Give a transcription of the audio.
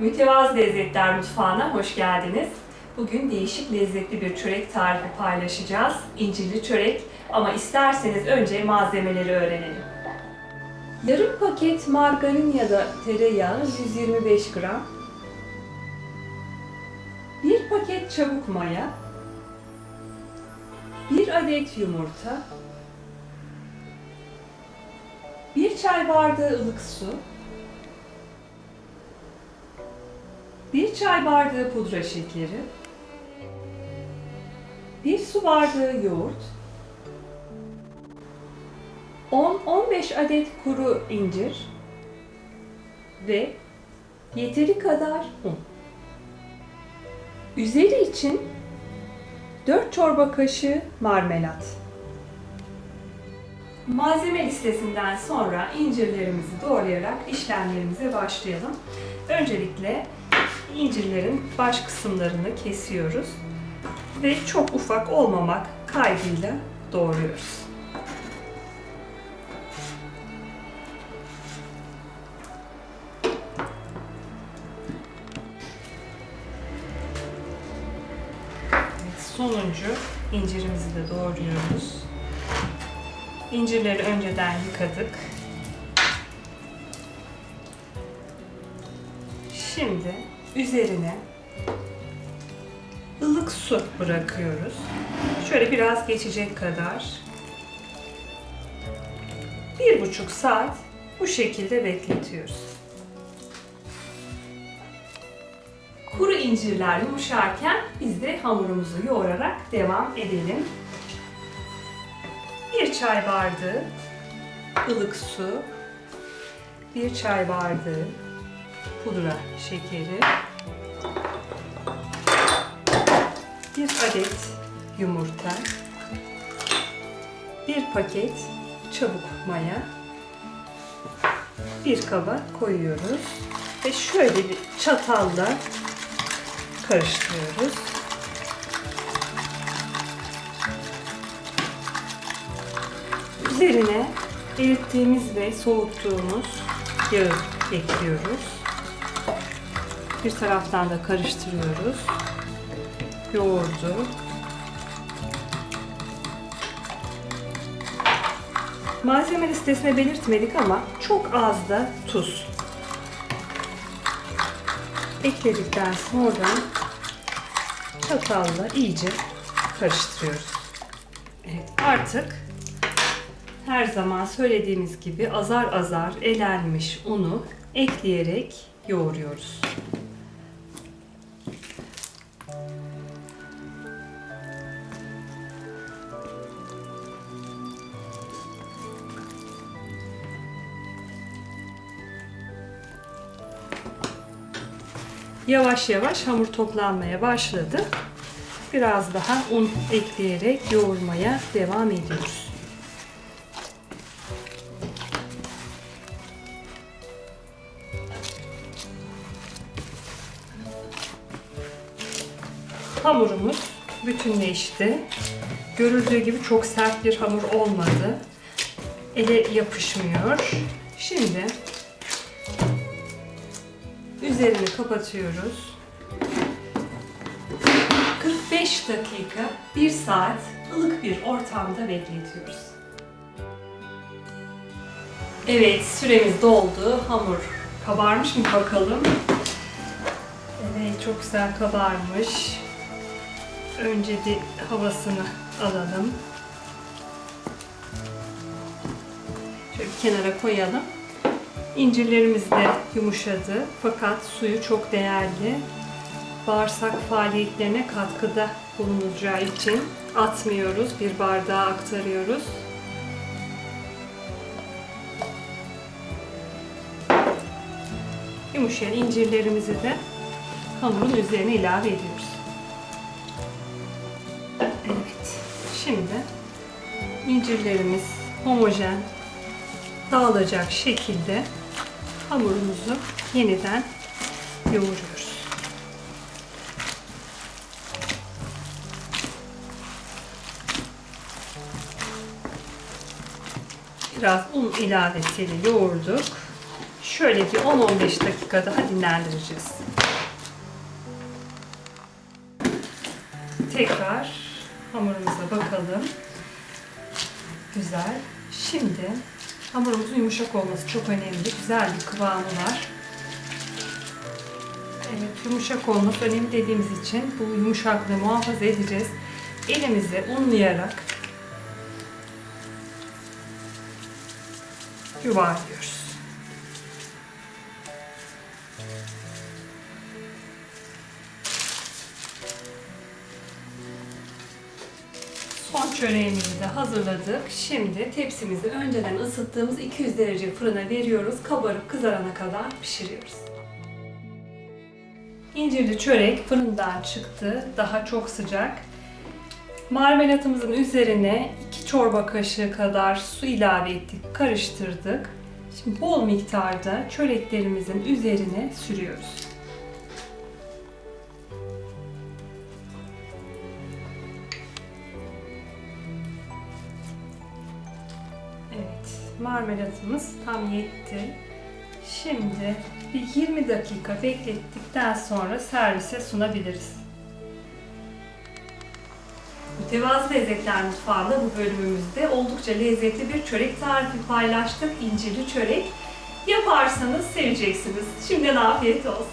Mütevazı Lezzetler Mutfağı'na hoş geldiniz. Bugün değişik lezzetli bir çörek tarifi paylaşacağız. İncirli çörek ama isterseniz önce malzemeleri öğrenelim. Yarım paket margarin ya da tereyağı 125 gram. 1 paket çabuk maya. 1 adet yumurta. 1 çay bardağı ılık su. 1 çay bardağı pudra şekeri, 1 su bardağı yoğurt, 10-15 adet kuru incir ve yeteri kadar un. Üzeri için 4 çorba kaşığı marmelat. Malzeme listesinden sonra incirlerimizi doğrayarak işlemlerimize başlayalım. Öncelikle incirlerin baş kısımlarını kesiyoruz ve çok ufak olmamak kaydıyla doğruyoruz. Evet, sonuncu incirimizi de doğruyoruz. İncirleri önceden yıkadık. Şimdi üzerine ılık su bırakıyoruz. Şöyle biraz geçecek kadar. Bir buçuk saat bu şekilde bekletiyoruz. Kuru incirler yumuşarken biz de hamurumuzu yoğurarak devam edelim. Bir çay bardağı ılık su, bir çay bardağı pudra şekeri, bir adet yumurta, bir paket çabuk maya, bir kaba koyuyoruz ve şöyle bir çatalla karıştırıyoruz. Üzerine erittiğimiz ve soğuttuğumuz yağı ekliyoruz. Bir taraftan da karıştırıyoruz. Yoğurdu. Malzeme listesine belirtmedik ama çok az da tuz. Ekledikten sonra çatalla iyice karıştırıyoruz. Evet artık her zaman söylediğimiz gibi azar azar elenmiş unu ekleyerek yoğuruyoruz. Yavaş yavaş hamur toplanmaya başladı. Biraz daha un ekleyerek yoğurmaya devam ediyoruz. Hamurumuz bütünleşti. Görüldüğü gibi çok sert bir hamur olmadı. Ele yapışmıyor. Şimdi üzerini kapatıyoruz. 45 dakika, 1 saat ılık bir ortamda bekletiyoruz. Evet, süremiz doldu. Hamur kabarmış mı bakalım? Evet, çok güzel kabarmış. Önce bir havasını alalım. Şöyle bir kenara koyalım. İncirlerimiz de yumuşadı fakat suyu çok değerli. Bağırsak faaliyetlerine katkıda bulunacağı için atmıyoruz, bir bardağa aktarıyoruz. Yumuşayan incirlerimizi de hamurun üzerine ilave ediyoruz. Evet, şimdi incirlerimiz homojen dağılacak şekilde hamurumuzu yeniden yoğuruyoruz. Biraz un ilavesiyle yoğurduk. Şöyle bir 10-15 dakika daha dinlendireceğiz. Tekrar hamurumuza bakalım. Güzel. Şimdi hamurumuzun yumuşak olması çok önemli. Güzel bir kıvamı var. Evet, yumuşak olması önemli dediğimiz için bu yumuşaklığı muhafaza edeceğiz. Elimizi unlayarak yuvarlıyoruz. Son çöreğimizi de hazırladık. Şimdi tepsimizi önceden ısıttığımız 200 derece fırına veriyoruz. Kabarıp kızarana kadar pişiriyoruz. İncirli çörek fırından çıktı. Daha çok sıcak. Marmelatımızın üzerine 2 çorba kaşığı kadar su ilave ettik, karıştırdık. Şimdi bol miktarda çöreklerimizin üzerine sürüyoruz. Marmelatımız tam yetti. Şimdi bir 20 dakika beklettikten sonra servise sunabiliriz. Mütevazı Lezzetler Mutfağı'nda bu bölümümüzde oldukça lezzetli bir çörek tarifi paylaştık. İncirli çörek. Yaparsanız seveceksiniz. Şimdiden afiyet olsun.